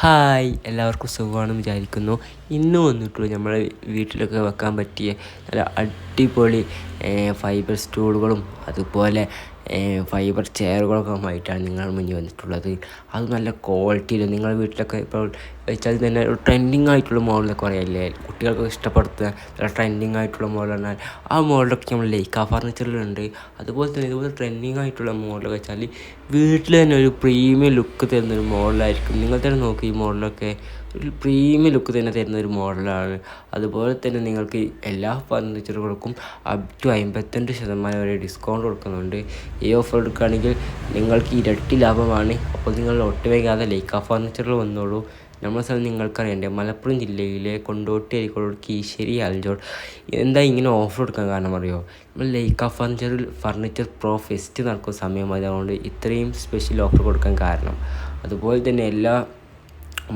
Hi എല്ലാവർക്കും സുഖമാണെന്ന് വിചാരിക്കുന്നു. ഇന്ന് വന്നിട്ടുള്ളൂ നമ്മളെ വീട്ടിലൊക്കെ വെക്കാൻ പറ്റിയ നല്ല അടിപൊളി ഫൈബർ സ്റ്റൂളുകളും അതുപോലെ ഫൈബർ ചെയറുകളൊക്കെ ആയിട്ടാണ് നിങ്ങൾ മുന്നിൽ വന്നിട്ടുള്ളത്. അത് നല്ല ക്വാളിറ്റിയിൽ നിങ്ങളുടെ വീട്ടിലൊക്കെ ഇപ്പോൾ വെച്ചാൽ തന്നെ ഒരു ട്രെൻഡിങ് ആയിട്ടുള്ള മോഡലൊക്കെ പറയല്ലേ? കുട്ടികൾക്ക് ഇഷ്ടപ്പെടുത്തുക നല്ല ട്രെൻഡിങ് ആയിട്ടുള്ള മോഡൽ പറഞ്ഞാൽ ആ മോഡലൊക്കെ നമ്മൾ ലൈക്ക ഫർണിച്ചറിലുണ്ട് അതുപോലെ തന്നെ ഇതുപോലെ ട്രെൻഡിങ് ആയിട്ടുള്ള മോഡലൊക്കെ വെച്ചാൽ വീട്ടിൽ തന്നെ ഒരു പ്രീമിയം ലുക്ക് തരുന്നൊരു മോഡലായിരിക്കും നിങ്ങൾ തന്നെ നോക്കി ഈ മോഡലൊക്കെ ഒരു പ്രീമിയം ലുക്ക് തന്നെ തരുന്ന ഒരു മോഡലാണ് അതുപോലെ തന്നെ നിങ്ങൾക്ക് എല്ലാ ഫർണിച്ചറുകൾക്കും അപ് ടു അമ്പത്തിരണ്ട് ശതമാനം വരെ ഡിസ്കൗണ്ട് കൊടുക്കുന്നുണ്ട്. ഈ ഓഫർ എടുക്കുകയാണെങ്കിൽ നിങ്ങൾക്ക് ഇരട്ടി ലാഭമാണ്. അപ്പോൾ നിങ്ങൾ ഒട്ടും വൈകാതെ ലൈക്ക ഫർണിച്ചറിൽ വന്നോളൂ. നമ്മുടെ സ്ഥലം നിങ്ങൾക്കറിയണ്ടേ മലപ്പുറം ജില്ലയിലെ കൊണ്ടോട്ടി അരിക്കോട് കീശ്ശേരി ആലഞ്ചോട്. എന്താ ഇങ്ങനെ ഓഫർ എടുക്കാൻ കാരണം അറിയോ? നമ്മൾ ലൈക്ക ഫർണിച്ചറിൽ ഫർണിച്ചർ പ്രോ ഫെസ്റ്റ് നടക്കുന്ന സമയമായതുകൊണ്ട് ഇത്രയും സ്പെഷ്യൽ ഓഫർ കൊടുക്കാൻ കാരണം. അതുപോലെ തന്നെ എല്ലാ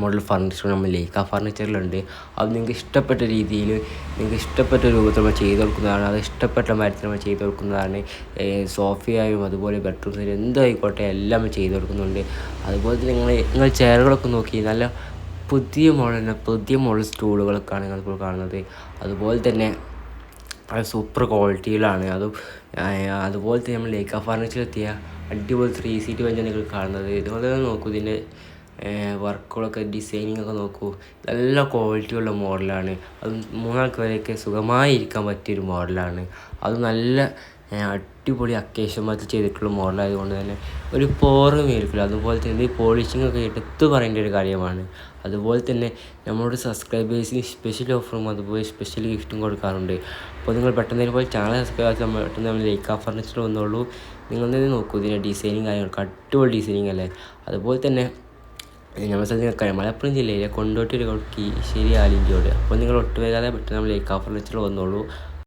മോഡൽ ഫർണിച്ചർ നമ്മൾ ലൈക്ക ഫർണിച്ചറിലുണ്ട് അത് നിങ്ങൾക്ക് ഇഷ്ടപ്പെട്ട രീതിയിൽ നിങ്ങൾക്ക് ഇഷ്ടപ്പെട്ട രൂപത്തിൽ നമ്മൾ ചെയ്ത് കൊടുക്കുന്നതാണ്. അത് ഇഷ്ടപ്പെട്ട മരത്തിൽ നമ്മൾ ചെയ്ത് കൊടുക്കുന്നതാണ്. സോഫയായും അതുപോലെ ബെഡ്റൂം എന്തായിക്കോട്ടെ എല്ലാം ചെയ്ത് കൊടുക്കുന്നുണ്ട്. അതുപോലെ തന്നെ നിങ്ങൾ നിങ്ങൾ ചെയറുകളൊക്കെ നോക്കി നല്ല പുതിയ മോഡലിന് പുതിയ മോഡൽ സ്റ്റൂളുകളൊക്കെയാണ് നിങ്ങളിപ്പോൾ കാണുന്നത്. അതുപോലെ തന്നെ അത് സൂപ്പർ ക്വാളിറ്റിയിലാണ് അതും അതുപോലെ തന്നെ നമ്മൾ ലേക്ക ഫർണിച്ചർ എത്തിയ അടിപൊളി ത്രീ സീറ്റ് ബെഞ്ചാണ് നിങ്ങൾ കാണുന്നത്. ഇതുപോലെ തന്നെ നോക്കൂ ഇതിന്റെ വർക്കുകളൊക്കെ ഡിസൈനിങ് ഒക്കെ നോക്കൂ. നല്ല ക്വാളിറ്റിയുള്ള മോഡലാണ്. അത് മൂന്നാൾക്ക് വരെയൊക്കെ സുഖമായി ഇരിക്കാൻ പറ്റിയൊരു മോഡലാണ്. അത് നല്ല അടിപൊളി അക്കേഷൻ മാറ്റി ചെയ്തിട്ടുള്ള മോഡലായതുകൊണ്ട് തന്നെ ഒരു പോറും ഏൽക്കില്ല അതുപോലെ തന്നെ പോളിഷിംഗ് ഒക്കെ എടുത്തു പറയേണ്ട ഒരു കാര്യമാണ്. അതുപോലെ തന്നെ നമ്മളോട് സബ്സ്ക്രൈബേഴ്സിന് സ്പെഷ്യൽ ഓഫറും അതുപോലെ സ്പെഷ്യൽ ഗിഫ്റ്റും കൊടുക്കാറുണ്ട്. അപ്പോൾ നിങ്ങൾ പെട്ടെന്ന് പോലെ ചാനൽ സബ്സ്ക്രൈബ് ചെയ്താൽ പെട്ടെന്ന് നമ്മൾ ലൈക്ക് ഫർണിച്ചർ വന്നോളൂ. നിങ്ങൾ തന്നെ നോക്കൂ ഇതിന്റെ ഡിസൈനിങ് കാര്യങ്ങളൊക്കെ. അടിപൊളി ഡിസൈനിങ് അല്ലേ? അതുപോലെ തന്നെ നമ്മുടെ സ്ഥലത്ത് നിൽക്കാം മലപ്പുറം ജില്ലയിലെ കൊണ്ടോട്ടി ഒരു കീശ്ശേരി ആലിഞ്ചോട് അപ്പോൾ നിങ്ങൾ ഒട്ടും വൈകാതെ പെട്ടെന്ന് നമ്മൾ ലൈക്ക് വെച്ചിട്ട് വന്നോളൂ.